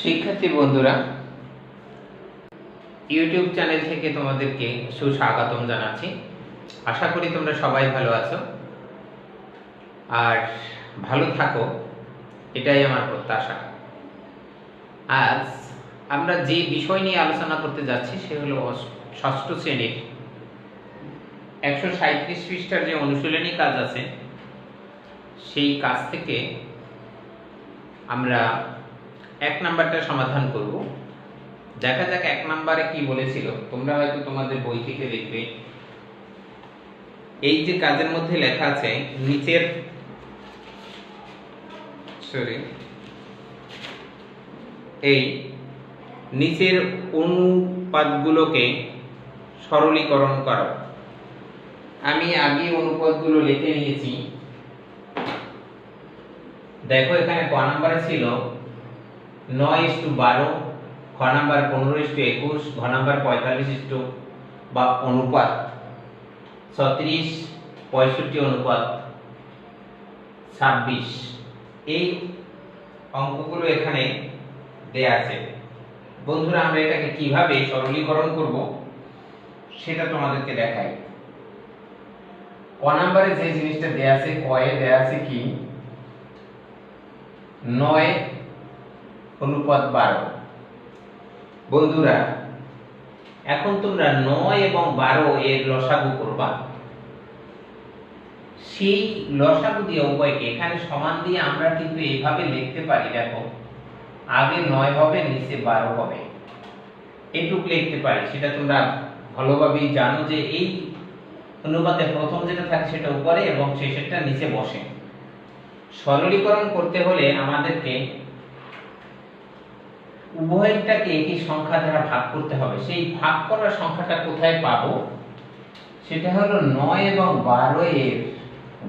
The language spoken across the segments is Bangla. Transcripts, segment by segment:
শিক্ষার্থী বন্ধুরা ইউটিউব চ্যানেল থেকে তোমাদেরকে সুস্বাগতম জানাচ্ছি। আশা করি তোমরা সবাই ভালো আছো। আর ভালো থাকো, এটাই আমার প্রত্যাশা। আজ আমরা যে বিষয় নিয়ে আলোচনা করতে যাচ্ছি সে হলো ষষ্ঠ শ্রেণির। একশো সাঁত্রিশ পৃষ্ঠার যে অনুশীলনী কাজ আছে, সেই কাজ থেকে আমরা এক নাম্বারটা সমাধান করব। দেখা যাক এক নাম্বারে কি বলেছিল। তোমরা হয়তো তোমাদের বই থেকে দেখবে। এই যে কাজের মধ্যে লেখা আছে, নিচের সরি, এই নিচের অনুপাতগুলোকে সরলীকরণ করো। আমি আগে অনুপাতগুলো লিখে নিয়েছি। দেখো এখানে ক নাম্বারে ছিল নয় ইস্টু বারো খ নাম্বার পনেরো ইস্টু একুশ, ঘ নাম্বার পঁয়তাল্লিশ ইস্টু বা অনুপাত। ছত্রিশ, পঁয়ষট্টি অনুপাত। ছাব্বিশ। এই অঙ্কগুলো এখানে দেয়া আছে। বন্ধুরা, আমরা এটাকে কীভাবে সরলীকরণ করব সেটা তোমাদেরকে দেখাই। ক নাম্বারে যে জিনিসটা দেয়া আছে কয়ে দেয়া আছে কি? নয় অনুপাত বারো। বন্ধুরা, এখন তোমরা নয় এবং বারো এর লসাগু করবা। সেই লসাগু দিয়ে উভয়কে এখানে সমান দিয়ে আমরা কিন্তু এইভাবে লিখতে পারি, দেখো। আগে নয় হবে, নিচে বারো হবে। এটুক লিখতে পারি, সেটা তোমরা ভালোভাবেই জানো যে এই অনুপাতে প্রথম যেটা থাকে সেটা উপরে এবং শেষেরটা নিচে বসে। সরলীকরণ করতে হলে আমাদেরকে উভয়টাকে একই সংখ্যা দ্বারা ভাগ করতে হবে। সেই ভাগ করার সংখ্যাটা কোথায় পাবো? সেটা হলো নয় এবং বারো এর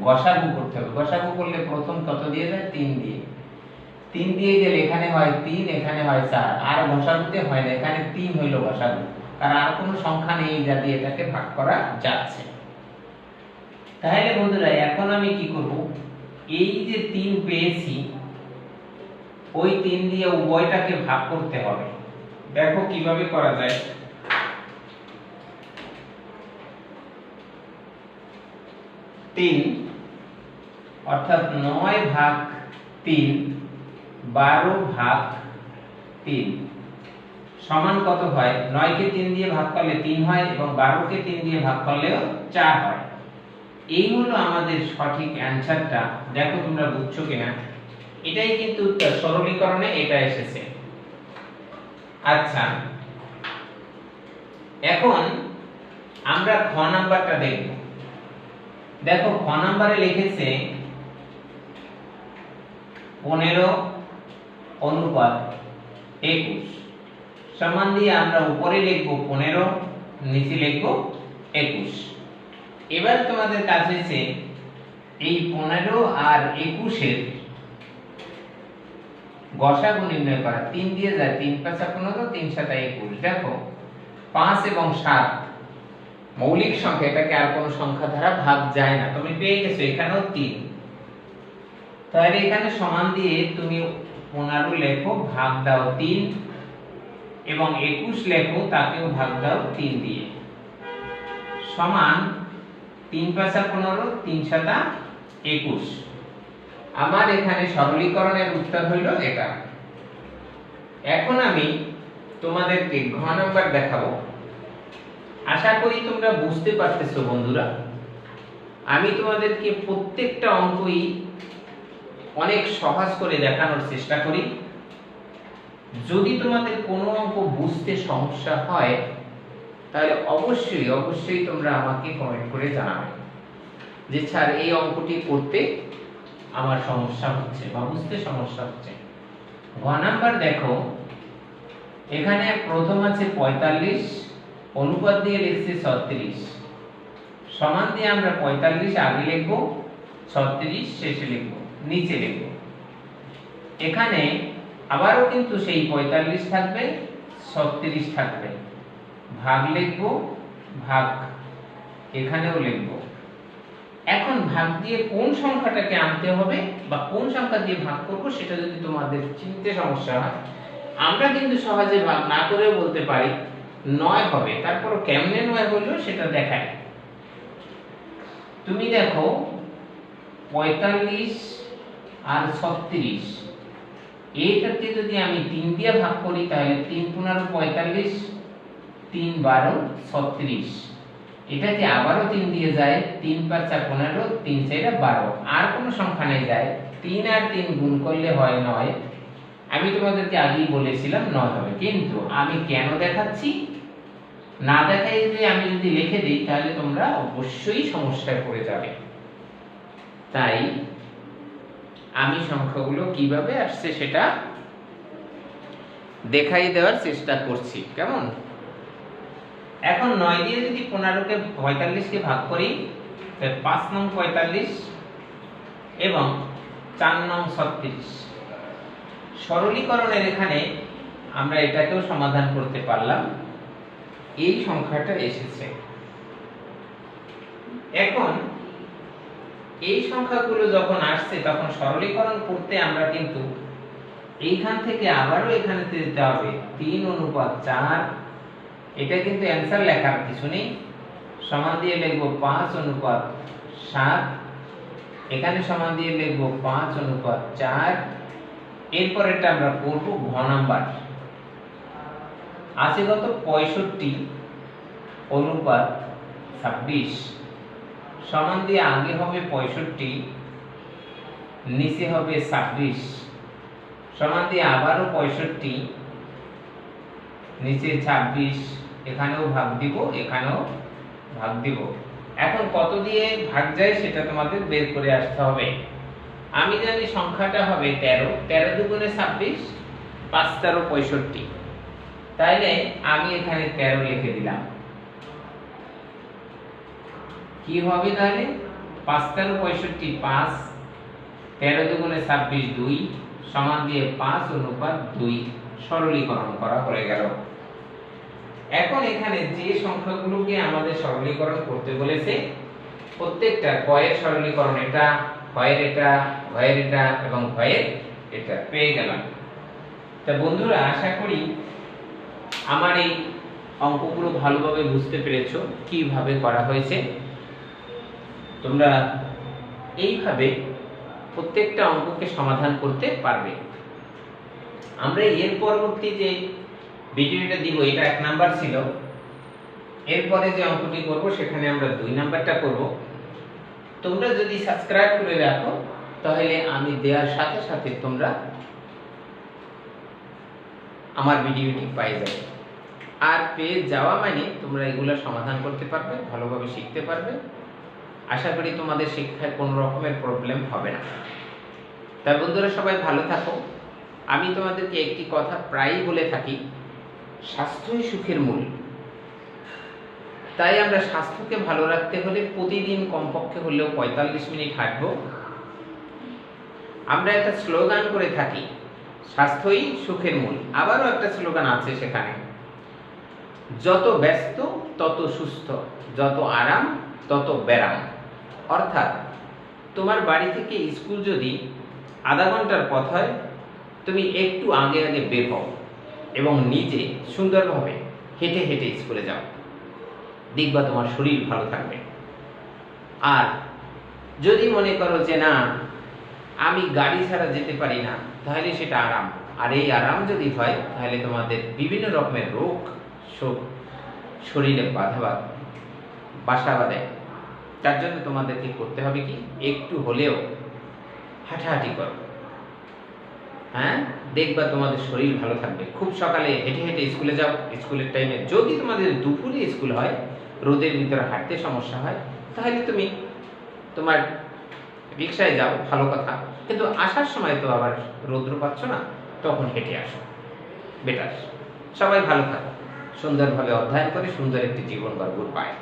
গসাগু করতে হবে। গসাগু করলে প্রথম কত দিয়ে যায়? তিন দিয়ে। তিন দিয়ে গেলে এখানে হয় তিন, এখানে হয় চার। আর গসাগুতে হয় না, এখানে তিন হইল গসাগু। কারণ আর কোনো সংখ্যা নেই যা দিয়ে এটাকে ভাগ করা যাচ্ছে। তাহলে বন্ধুরা, এখন আমি কি করব? এই যে তিন পেয়েছি ওই তিন দিয়ে উভয়টাকে ভাগ করতে হবে। দেখো কীভাবে করা যায়। তিন অর্থাৎ নয় ভাগ তিন বারো ভাগ তিন। সমান কত হয়? নয়কে তিন দিয়ে ভাগ করলে তিন হয় এবং বারোকে তিন দিয়ে ভাগ করলেও চার হয়। এই হলো আমাদের সঠিক অ্যান্সারটা। দেখো তোমরা বুঝছ কিনা। এটাই কিন্তু উত্তর সরলীকরণে এটা এসেছে। আচ্ছা। এখন আমরা খ নাম্বারটা দেখব। দেখো, খ নাম্বারে লিখেছে পনেরো অনুপাত একুশ। সমান দিয়ে আমরা উপরে লিখব পনেরো, নিচে লিখব একুশ। এবার তোমাদের হয়েছে, এই পনেরো আর একুশের গসাগু নির্ণয় করা, তিন দিয়ে যায় তিন, পাঁচা পনেরো তিন, সাতা একুশ। দেখো, পাঁচ এবং সাত, মৌলিক সংখ্যা, এটাকে আর কোনো সংখ্যা দ্বারা ভাগ যায় না। তুমি পেয়ে গেছো, এখানেও তিন। তাহলে এখানে সমান দিয়ে তুমি পনেরো লেখো, ভাগ দাও তিন, এবং একুশ লেখো, তাকেও ভাগ দাও তিন দিয়ে। সমান তিন, পাঁচা পনেরো, তিন, সাতা একুশ। আমার এখানে সরলীকরণের উত্তর হইল এটা। এখন আমি তোমাদেরকে ঘ নাম্বার দেখাবো। আশা করি তোমরা বুঝতে পারতেছো বন্ধুরা। আমি তোমাদেরকে প্রত্যেকটা অঙ্কই অনেক সহজ করে দেখানোর চেষ্টা করি। যদি তোমাদের কোনো অঙ্ক বুঝতে সমস্যা হয়, তাহলে অবশ্যই অবশ্যই তোমরা আমাকে কমেন্ট করে জানাবে যে, স্যার, এই অঙ্কটি করতে আমার সমস্যা হচ্ছে বা বুঝতে সমস্যা হচ্ছে। ঘ নাম্বার দেখো, এখানে প্রথম আছে পঁয়তাল্লিশ, অনুপাত দিয়ে লিখছে ছত্রিশ। সমান দিয়ে আমরা পঁয়তাল্লিশ আগে লিখব, ছত্রিশ শেষে লিখব, নিচে লিখব। এখানে আবারও কিন্তু সেই পঁয়তাল্লিশ থাকবে, ছত্রিশ থাকবে। ভাগ লিখব, ভাগ এখানেও লিখব। এখন ভাগ দিয়ে কোন সংখ্যাটাকে আনতে হবে বা কোন সংখ্যা দিয়ে ভাগ করব সেটা যদি তোমাদের চিনতে সমস্যা হয়, আমরা কিন্তু সহজে ভাগ না করেও বলতে পারি, নয় হবে। তারপর কেমনে নয় হলো সেটা দেখায় তুমি দেখো, পঁয়তাল্লিশ আর ছত্রিশ এইটাকে যদি আমি তিন দিয়ে ভাগ করি, তাহলে তিন পনেরো পঁয়তাল্লিশ, তিন বারো, ছত্রিশ। এটাকে আবারও তিন দিয়ে যায়, তিন পাঁচা পনেরো, তিন চাইটা বারো। আর কোনো সংখ্যা নেই যায়। তিন আর তিন গুণ করলে হয় নয়। আমি তোমাদেরকে আগেই বলেছিলাম, নয় হবে। কিন্তু আমি কেন দেখাচ্ছি? না দেখাই যে আমি যদি লিখে দিই, তাহলে তোমরা অবশ্যই সমস্যায় পড়ে যাবে। তাই আমি সংখ্যাগুলো কীভাবে আসছে সেটা দেখাই দেওয়ার চেষ্টা করছি। কেমন? এখন নয় দিয়ে যদি পনেরোকে পঁয়তাল্লিশকে ভাগ করি পাঁচ নং পঁয়তাল্লিশ এবং চার নং ছত্রিশ। সরলীকরণের এখানে আমরা এটাকেও সমাধান করতে পারলাম। এই সংখ্যাটা এসেছে। এখন এই সংখ্যাগুলো যখন আসছে, তখন সরলীকরণ করতে আমরা কিন্তু এইখান থেকে আবারও এখানে যেতে হবে। তিন অনুপাত চার এটা কিন্তু অ্যান্সার লেখার কিছু নেই। সমান দিয়ে লিখব পাঁচ অনুপাত সাত। এখানে সমান দিয়ে লিখব পাঁচ অনুপাত চার। এরপর এটা আমরা করব ঘ নাম্বার। আছে কত? পঁয়ষট্টি অনুপাত ছাব্বিশ। সমান দিয়ে আগে হবে পঁয়ষট্টি, নিচে হবে ছাব্বিশ। সমান দিয়ে আবারও পঁয়ষট্টি, নিচে ছাব্বিশ। এখানেও ভাগ দিব, এখানেও ভাগ দিব। এখন কত দিয়ে ভাগ যায় সেটা তোমাদের বের করে আসতে হবে। আমি জানি সংখ্যাটা হবে তেরো তেরো দুগুণে ছাব্বিশ, পাঁচ তেরো পঁয়ষট্টি। তাইলে আমি এখানে তেরো লিখে দিলাম। কি হবে তাহলে? পাঁচ তেরো পঁয়ষট্টি, পাঁচ, তেরো দুগুণে ছাব্বিশ দুই, সমান দিয়ে পাঁচ অনুপাত দুই। সরলীকরণ করা হয়ে গেল। এখন এখানে যে সংখ্যাগুলোকে আমাদের সরলীকরণ করতে বলেছে, প্রত্যেকটা কয়ের সরলীকরণ এটা ভয়ের এটা ভয়ের এটা এবং ভয়ের এটা। পেয়ে গেলাম। তা বন্ধুরা, আশা করি আমার এই অঙ্কগুলো ভালোভাবে বুঝতে পেরেছ, কীভাবে করা হয়েছে। তোমরা এইভাবে প্রত্যেকটা অঙ্ককে সমাধান করতে পারবে। আমরা এর পরবর্তী যে ভিডিওটা দিব এটা এক নাম্বার ছিল। এরপরে যে অঙ্কটি করব, সেখানে আমরা দুই নাম্বারটা করব। তোমরা যদি সাবস্ক্রাইব করে রাখো, তাহলে আমি দেওয়ার সাথে সাথে তোমরা আমার ভিডিওটি পাই যাবে। আর পেয়ে যাওয়া মানে তোমরা এগুলো সমাধান করতে পারবে, ভালোভাবে শিখতে পারবে। আশা করি তোমাদের শিক্ষায় কোনো রকমের প্রবলেম হবে না। তাই বন্ধুরা সবাই ভালো থাকো। আমি তোমাদেরকে একটি কথা প্রায়ই বলে থাকি স্বাস্থ্যই সুখের মূল। তাই আমরা স্বাস্থ্যকে ভালো রাখতে হলে প্রতিদিন কমপক্ষে হলেও পঁয়তাল্লিশ মিনিট হাঁটবো। আমরা একটা স্লোগান করে থাকি, স্বাস্থ্যই সুখের মূল। আবারও একটা স্লোগান আছে সেখানে। যত ব্যস্ত, তত সুস্থ, যত আরাম, তত ব্যারাম। অর্থাৎ তোমার বাড়ি থেকে স্কুল যদি আধা ঘণ্টার পথ হয়, তুমি একটু আগে আগে বের হও। এবং নিজে সুন্দরভাবে হেঁটে হেঁটে স্কুলে যাও। দেখবা তোমার শরীর ভালো থাকবে। আর যদি মনে করো যে না, আমি গাড়ি ছাড়া যেতে পারি না, তাহলে সেটা আরাম। আর এই আরাম যদি হয়, তাহলে তোমাদের বিভিন্ন রকমের রোগ শরীরে বাধা বাধ বাসা বাঁধে। তার জন্য তোমাদেরকে করতে হবে কি? একটু হলেও হাঁটাহাঁটি করো। হ্যাঁ? দেখবা তোমাদের শরীর ভালো থাকবে। খুব সকালে হেঁটে হেঁটে স্কুলে যাও। স্কুলের টাইমে যদি তোমাদের দুপুরে স্কুল হয়, রোদের ভিতরে হাঁটতে সমস্যা হয়, তাহলে তুমি তোমার রিক্সায় যাও, ভালো কথা। কিন্তু আসার সময় তো আবার রৌদ্র পাচ্ছ না, তখন হেঁটে আসো। বেটার। সবাই ভালো থাকো। সুন্দরভাবে অধ্যয়ন করে সুন্দর একটি জীবন গড় পায়